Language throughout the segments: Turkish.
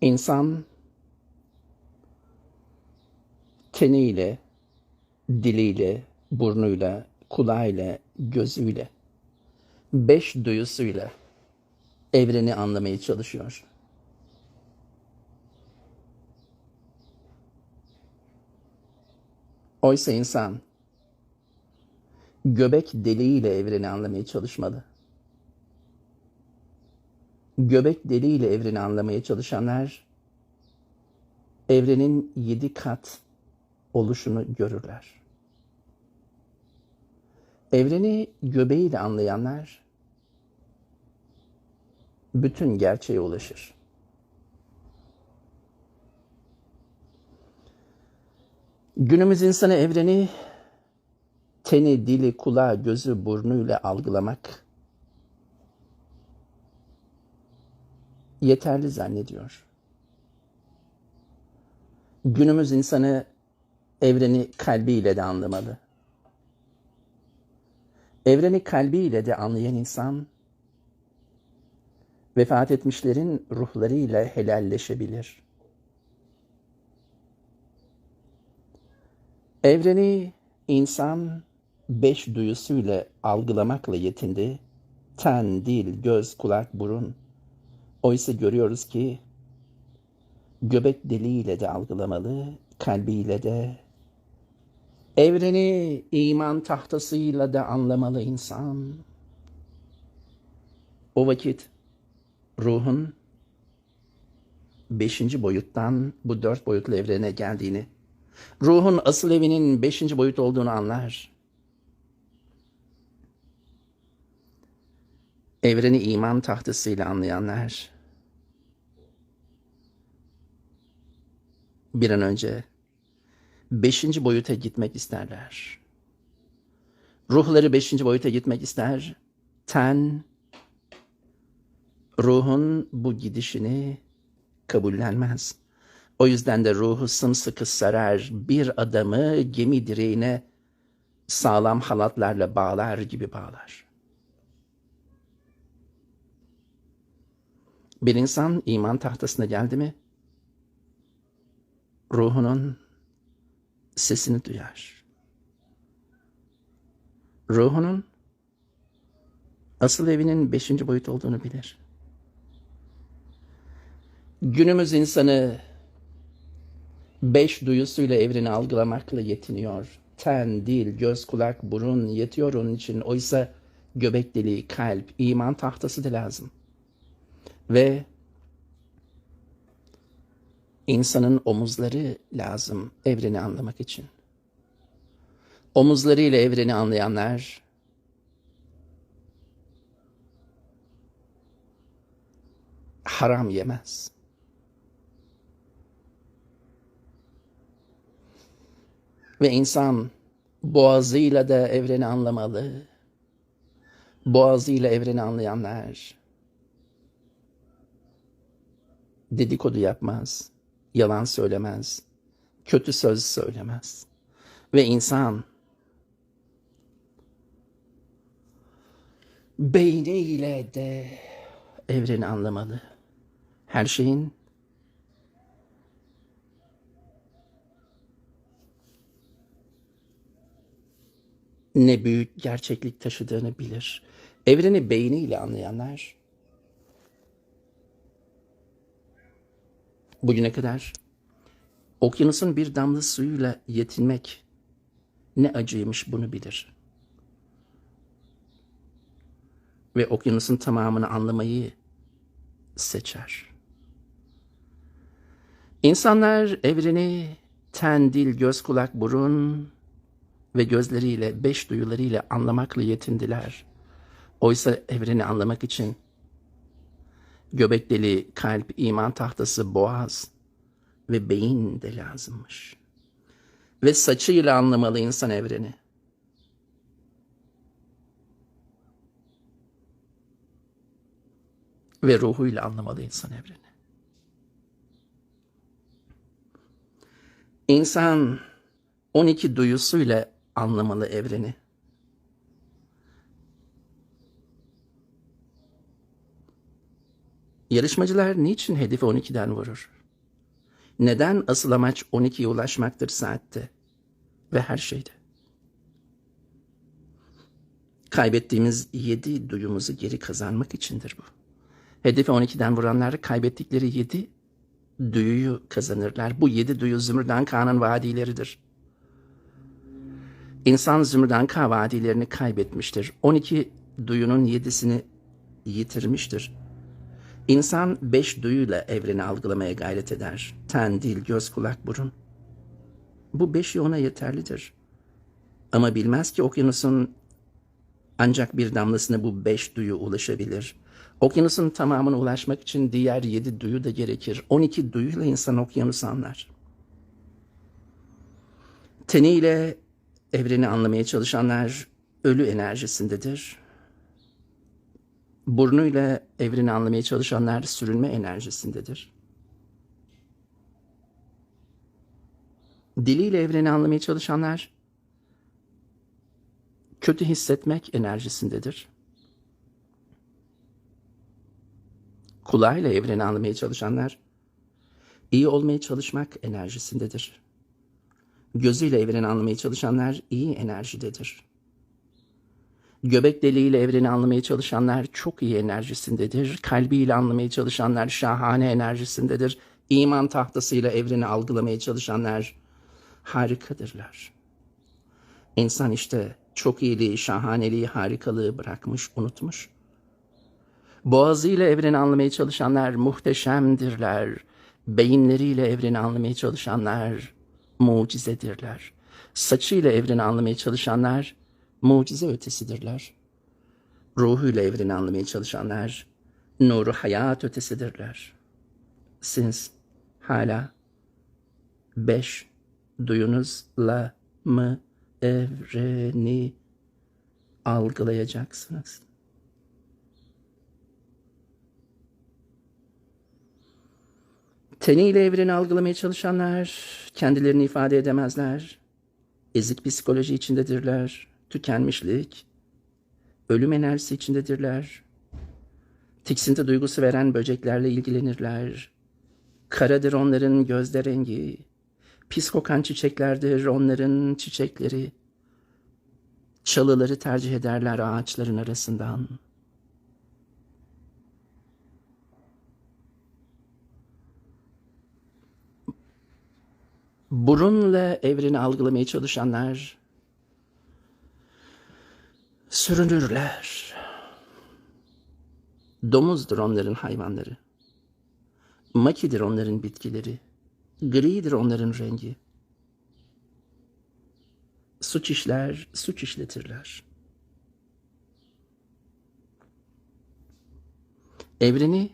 İnsan teniyle, diliyle, burnuyla, kulağıyla, gözüyle, beş duyusuyla evreni anlamaya çalışıyor. Oysa insan göbek deliğiyle evreni anlamaya çalışmalı. Göbek deliğiyle evreni anlamaya çalışanlar evrenin yedi kat oluşunu görürler. Evreni göbeğiyle anlayanlar bütün gerçeğe ulaşır. Günümüz insanı evreni teni, dili, kulağı, gözü, burnuyla algılamak yeterli zannediyor. Günümüz insanı evreni kalbiyle de anlamalı. Evreni kalbiyle de anlayan insan vefat etmişlerin ruhlarıyla helalleşebilir. Evreni insan beş duyusuyla algılamakla yetindi. Ten, dil, göz, kulak, burun. Oysa görüyoruz ki göbek deliğiyle de algılamalı, kalbiyle de. Evreni iman tahtasıyla da anlamalı insan. O vakit ruhun beşinci boyuttan bu dört boyutlu evrene geldiğini, ruhun asıl evinin beşinci boyut olduğunu anlar. Evreni iman tahtasıyla anlayanlar bir an önce beşinci boyuta gitmek isterler. Ruhları beşinci boyuta gitmek ister. Ten, ruhun bu gidişini kabullenmez. O yüzden de ruhu sımsıkı sarar, bir adamı gemi direğine sağlam halatlarla bağlar gibi bağlar. Bir insan iman tahtasına geldi mi, ruhunun sesini duyar. Ruhunun asıl evinin beşinci boyut olduğunu bilir. Günümüz insanı beş duyusuyla evreni algılamakla yetiniyor. Ten, dil, göz, kulak, burun yetiyor onun için. Oysa göbek deliği, kalp, iman tahtası da lazım. Ve insanın omuzları lazım evreni anlamak için. Omuzlarıyla evreni anlayanlar haram yemez. Ve insan boğazıyla da evreni anlamalı. Boğazıyla evreni anlayanlar dedikodu yapmaz, yalan söylemez, kötü söz söylemez. Ve insan beyniyle de evreni anlamalı. Her şeyin ne büyük gerçeklik taşıdığını bilir. Evreni beyniyle anlayanlar bugüne kadar okyanusun bir damla suyuyla yetinmek ne acıymış bunu bilir. Ve okyanusun tamamını anlamayı seçer. İnsanlar evreni ten, dil, göz, kulak, burun ve gözleriyle, beş duyularıyla anlamakla yetindiler. Oysa evreni anlamak için göbek deliği, kalp, iman tahtası, boğaz ve beyin de lazımmış. Ve saçıyla anlamalı insan evreni. Ve ruhuyla anlamalı insan evreni. İnsan 12 duyusuyla anlamalı evreni. Yarışmacılar niçin hedefi 12'den vurur? Neden asıl amaç 12'ye ulaşmaktır saatte ve her şeyde? Kaybettiğimiz yedi duyumuzu geri kazanmak içindir bu. Hedefi 12'den vuranlar kaybettikleri yedi duyuyu kazanırlar. Bu yedi duyu Zümrüdan Kağan'ın vadileridir. İnsan Zümrüdan Kağan vadilerini kaybetmiştir. 12 duyunun yedisini yitirmiştir. İnsan beş duyuyla evreni algılamaya gayret eder. Ten, dil, göz, kulak, burun. Bu beşi ona yeterlidir. Ama bilmez ki okyanusun ancak bir damlasına bu beş duyu ulaşabilir. Okyanusun tamamına ulaşmak için diğer yedi duyu da gerekir. On iki duyuyla insan okyanusu anlar. Teniyle evreni anlamaya çalışanlar ölü enerjisindedir. Burnuyla evreni anlamaya çalışanlar sürünme enerjisindedir. Diliyle evreni anlamaya çalışanlar kötü hissetmek enerjisindedir. Kulağıyla evreni anlamaya çalışanlar iyi olmaya çalışmak enerjisindedir. Gözüyle evreni anlamaya çalışanlar iyi enerjidedir. Göbek deliğiyle evreni anlamaya çalışanlar çok iyi enerjisindedir. Kalbiyle anlamaya çalışanlar şahane enerjisindedir. İman tahtasıyla evreni algılamaya çalışanlar harikadırlar. İnsan işte çok iyiliği, şahaneliği, harikalığı bırakmış, unutmuş. Boğazıyla evreni anlamaya çalışanlar muhteşemdirler. Beyinleriyle evreni anlamaya çalışanlar mucizedirler. Saçıyla evreni anlamaya çalışanlar mucize ötesidirler. Ruhuyla evreni anlamaya çalışanlar nuru hayat ötesidirler. Siz hala beş duyunuzla mı evreni algılayacaksınız? Teniyle evreni algılamaya çalışanlar kendilerini ifade edemezler. Ezik psikoloji içindedirler. Tükenmişlik, ölüm enerjisi içindedirler. Tiksinti duygusu veren böceklerle ilgilenirler. Karadır onların gözde rengi. Pis kokan çiçeklerdir onların çiçekleri. Çalıları tercih ederler ağaçların arasından. Burunla evreni algılamaya çalışanlar sürünürler. Domuzdur onların hayvanları. Makidir onların bitkileri. Gridir onların rengi. Suç işler, suç işletirler. Evreni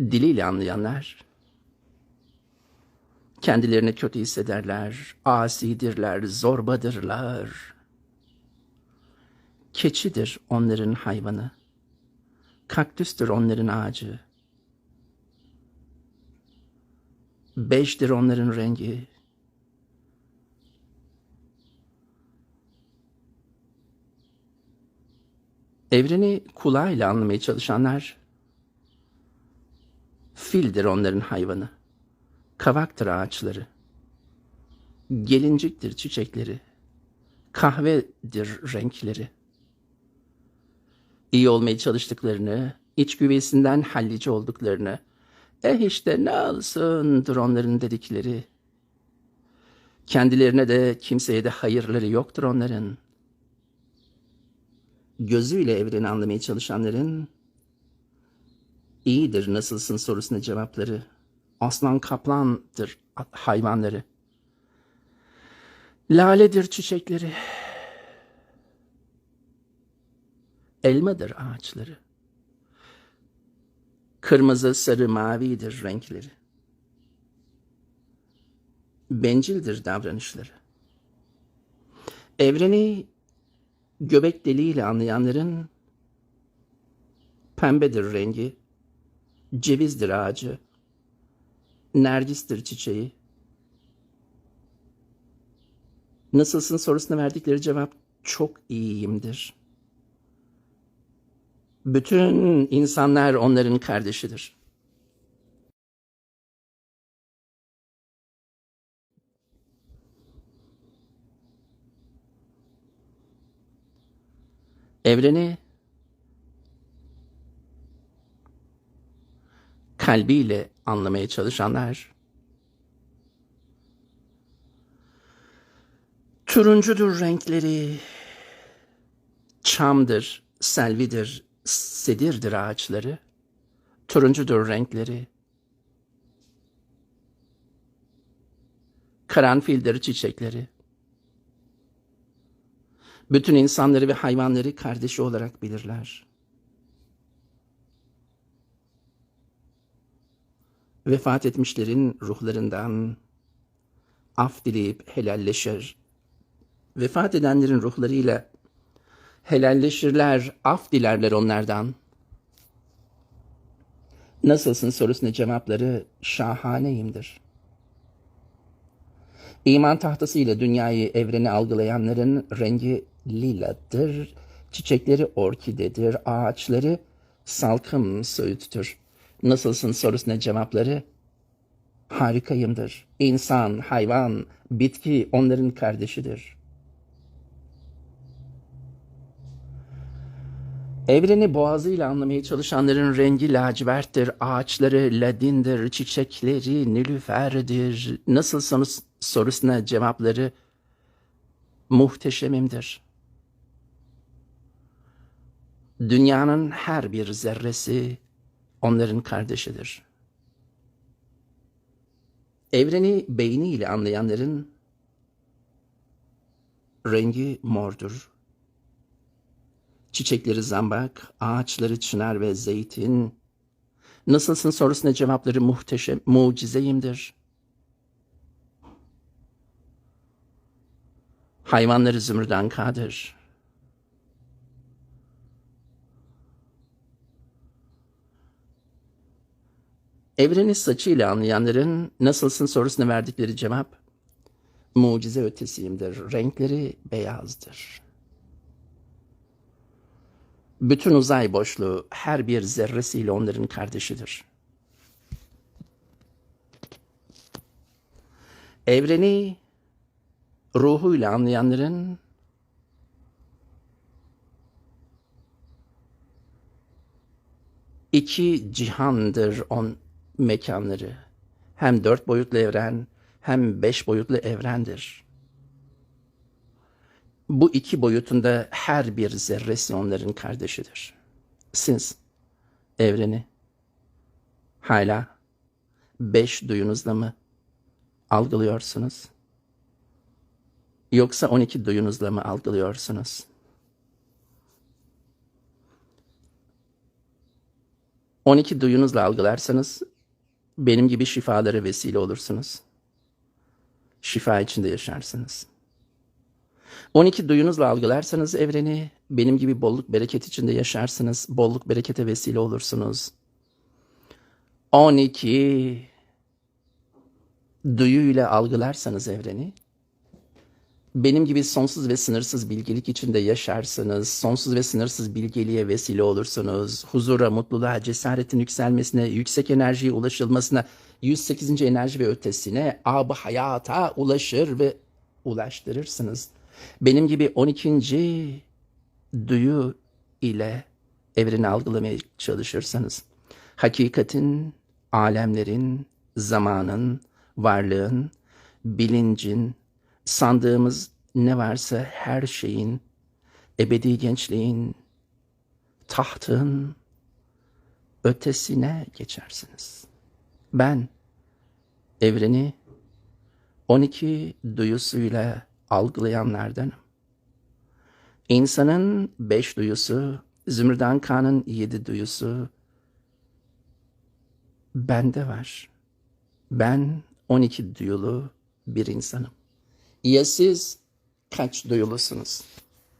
diliyle anlayanlar kendilerini kötü hissederler, asidirler, zorbadırlar. Keçidir onların hayvanı. Kaktüstür onların ağacı. Beştir onların rengi. Evreni kulağıyla anlamaya çalışanlar fildir onların hayvanı. Kavaktır ağaçları. Gelinciktir çiçekleri. Kahvedir renkleri. İyi olmaya çalıştıklarını, iç güveysinden hallici olduklarını, eh işte ne olsundur onların dedikleri. Kendilerine de kimseye de hayırları yoktur onların. Gözüyle evreni anlamaya çalışanların iyidir nasılsın sorusuna cevapları. Aslan kaplandır hayvanları. Laledir çiçekleri. Elmadır ağaçları. Kırmızı, sarı, mavidir renkleri. Bencildir davranışları. Evreni göbek deliğiyle anlayanların pembedir rengi, cevizdir ağacı, nergistir çiçeği. Nasılsın sorusuna verdikleri cevap çok iyiyimdir. Bütün insanlar onların kardeşidir. Evreni kalbiyle anlamaya çalışanlar turuncudur renkleri, çamdır, selvidir, sedirdir ağaçları, turuncudur renkleri, karanfildir çiçekleri. Bütün insanları ve hayvanları kardeşi olarak bilirler. Vefat etmişlerin ruhlarından af dileyip helalleşir. Vefat edenlerin ruhlarıyla helalleşirler, af dilerler onlardan. Nasılsın sorusuna cevapları şahaneyimdir. İman tahtasıyla dünyayı, evreni algılayanların rengi liladır, çiçekleri orkidedir, ağaçları salkım söğüttür. Nasılsın sorusuna cevapları harikayımdır. İnsan, hayvan, bitki onların kardeşidir. Evreni boğazıyla anlamaya çalışanların rengi laciverttir, ağaçları ladindir, çiçekleri nilüferdir. Nasılsınız sorusuna cevapları muhteşemimdir. Dünyanın her bir zerresi onların kardeşidir. Evreni beyniyle anlayanların rengi mordur. Çiçekleri zambak, ağaçları çınar ve zeytin. Nasılsın sorusuna cevapları muhteşem, mucizeyimdir. Hayvanları zümrüden kadır. Evreni saçıyla anlayanların nasılsın sorusuna verdikleri cevap mucize ötesiyimdir. Renkleri beyazdır. Bütün uzay boşluğu her bir zerresiyle onların kardeşidir. Evreni ruhuyla anlayanların iki cihandır on mekanları. Hem dört boyutlu evren hem beş boyutlu evrendir. Bu iki boyutunda her bir zerresi onların kardeşidir. Siz evreni hala beş duyunuzla mı algılıyorsunuz? Yoksa 12 duyunuzla mı algılıyorsunuz? On iki duyunuzla algılarsanız benim gibi şifalara vesile olursunuz. Şifa içinde yaşarsınız. 12 duyunuzla algılarsanız evreni benim gibi bolluk bereket içinde yaşarsınız. Bolluk berekete vesile olursunuz. 12 duyuyla algılarsanız evreni benim gibi sonsuz ve sınırsız bilgelik içinde yaşarsınız. Sonsuz ve sınırsız bilgeliğe vesile olursunuz. Huzura, mutluluğa, cesaretin yükselmesine, yüksek enerjiye ulaşılmasına, 108. enerji ve ötesine, ab hayata ulaşır ve ulaştırırsınız. Benim gibi 12. duyu ile evreni algılamaya çalışırsanız, hakikatin, alemlerin, zamanın, varlığın, bilincin, sandığımız ne varsa her şeyin, ebedi gençliğin, tahtın ötesine geçersiniz. Ben evreni 12 duyusuyla algılayanlardanım. İnsanın beş duyusu, Zümrüdan Kağan'ın yedi duyusu bende var. Ben 12 duyulu bir insanım. Ya siz kaç duyulusunuz?